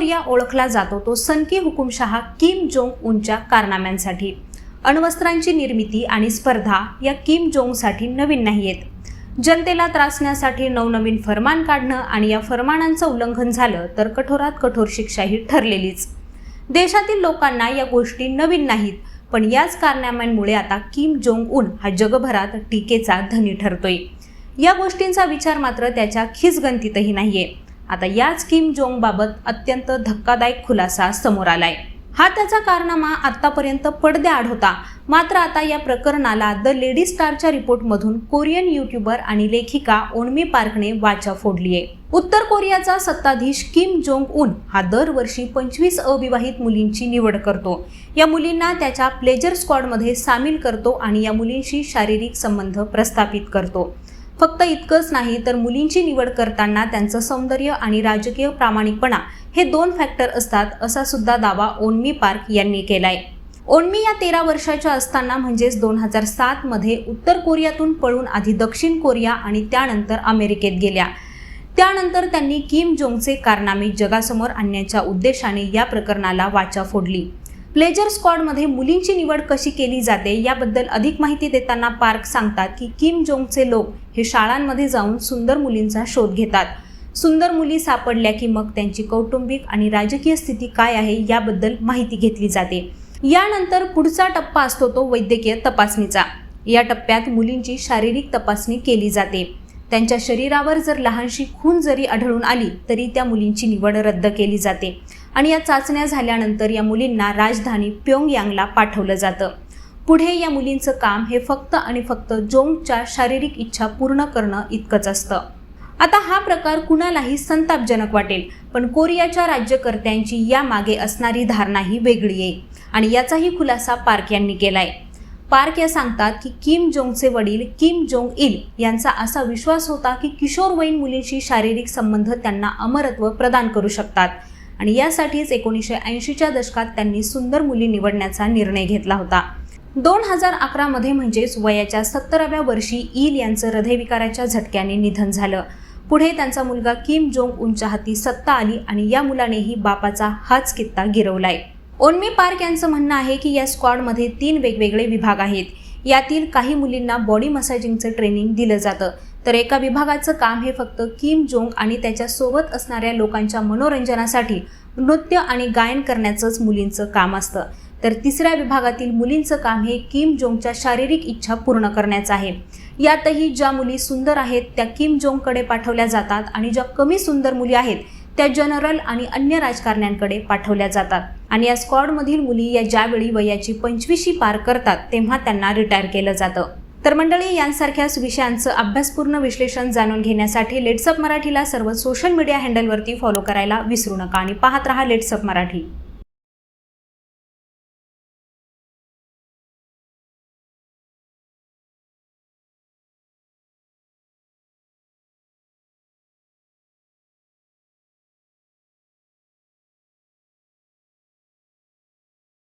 Korea ओळखला जातो तो सनकी हुकुमशहा किम जोंग उनच्या कारनाम्यांसाठी. अण्वस्त्रांची निर्मिती आणि स्पर्धा या किम जोंगसाठी नवीन नाही आहेत जनतेला त्रासण्यासाठी नवनवीन फरमान काढणं आणि या फरमानांचं उल्लंघन झालं तर कठोरात कठोर शिक्षाही ठरलेलीच. देशातील लोकांना या गोष्टी नवीन नाहीत पण याच कारनाम्यांमुळे आता किम जोंग उन हा जगभरात टीकेचा धनी ठरतोय. या गोष्टींचा विचार मात्र त्याच्या खिसगंतीतही नाहीये. आता याच किम जोंग बाबत अत्यंत धक्कादायक खुलासा समोर आलाय. हा त्याचा कारनामा आतापर्यंत पडद्याआड होता. मात्र आता या प्रकरणाला द लेडी स्टारच्या रिपोर्टमधून कोरियन युट्यूबर आणि लेखिका ओनमी पार्कने वाचा फोडली आहे उत्तर कोरियाचा सत्ताधीश किम जोंग उन हा दरवर्षी पंचवीस अविवाहित मुलींची निवड करतो. या मुलींना त्याच्या प्लेजर स्क्वॉडमध्ये सामील करतो आणि या मुलींशी शारीरिक संबंध प्रस्थापित करतो. फक्त इतकंच नाही तर मुलींची निवड करताना त्यांचं सौंदर्य आणि राजकीय प्रामाणिकपणा हे दोन फॅक्टर असतात असा सुद्धा दावा ओनमी पार्क यांनी केलाय. ओनमी या तेरा वर्षाच्या असताना म्हणजेच दोन हजार सातमध्ये उत्तर कोरियातून पळून आधी दक्षिण कोरिया आणि त्यानंतर अमेरिकेत गेल्या. त्यानंतर त्यांनी किम जोंगचे कारनामे जगासमोर आणण्याच्या उद्देशाने या प्रकरणाला वाचा फोडली. प्लेजर स्क्वॉडमध्ये मुलींची निवड कशी केली जाते याबद्दल अधिक माहिती देताना पार्क सांगतात की किम जोंगचे लोक हे शाळांमध्ये जाऊन सुंदर मुलींचा शोध घेतात. सुंदर मुली सापडल्या की मग त्यांची कौटुंबिक आणि राजकीय स्थिती काय आहे याबद्दल माहिती घेतली जाते. यानंतर पुढचा टप्पा असतो तो वैद्यकीय तपासणीचा. या टप्प्यात मुलींची शारीरिक तपासणी केली जाते. त्यांच्या शरीरावर जर लहानशी खून जरी आढळून आली तरी त्या मुलींची निवड रद्द केली जाते. आणि या चाचण्या झाल्यानंतर या मुलींना राजधानी प्योंगयांगला पाठवलं जातं. पुढे या मुलींचं काम हे फक्त आणि फक्त जोंगच्या शारीरिक इच्छा पूर्ण करणं इतकंच असतं. आता हा प्रकार कुणालाही संतापजनक वाटेल पण कोरियाच्या राज्यकर्त्यांची या मागे असणारी धारणा ही वेगळी आहे आणि याचाही खुलासा पार्क यांनी केलाय. पार्क या सांगतात की किम जोंगचे वडील किम जोंग इल यांचा असा विश्वास होता की किशोरवयीन मुलींशी शारीरिक संबंध त्यांना अमरत्व प्रदान करू शकतात. आणि यासाठीच एकोणीसशे ऐंशीच्या दशकात त्यांनी सुंदर मुली निवडण्याचा निर्णय घेतला होता. दोन हजार अकरामध्ये म्हणजेच वयाच्या सत्तराव्या वर्षी ईल यांचं हृदयविकाराच्या झटक्याने निधन झालं. पुढे त्यांचा मुलगा किम जोंग उनच्या हाती सत्ता आली आणि या मुलानेही बापाचा हाच कित्ता गिरवलाय. ओन्मी पार्क यांचं म्हणणं आहे की या स्क्वॉडमध्ये तीन वेगवेगळे विभाग आहेत. यातील काही मुलींना बॉडी मसाजिंगचं ट्रेनिंग दिलं जातं. तर एका विभागाचं काम हे फक्त किम जोंग आणि त्याच्या सोबत असणाऱ्या लोकांच्या मनोरंजनासाठी नृत्य आणि गायन करण्याचंच मुलींचं काम असतं. तर तिसऱ्या विभागातील मुलींचं काम हे किम जोंगच्या शारीरिक इच्छा पूर्ण करण्याचं आहे. यातही ज्या मुली सुंदर आहेत त्या किम जोंगकडे पाठवल्या जातात आणि ज्या कमी सुंदर मुली आहेत त्या जनरल आणि अन्य राजकारण्यांकडे पाठवल्या जातात. आणि या स्क्वॉडमधील मुली या ज्यावेळी वयाची पंचवीशी पार करतात तेव्हा त्यांना रिटायर केलं जातं. तर मंडळी यांसारख्याच विषयांचं अभ्यासपूर्ण विश्लेषण जाणून घेण्यासाठी लेट्सअप मराठीला सर्व सोशल मीडिया हँडलवरती फॉलो करायला विसरू नका आणि पाहत रहा लेट्सअप मराठी.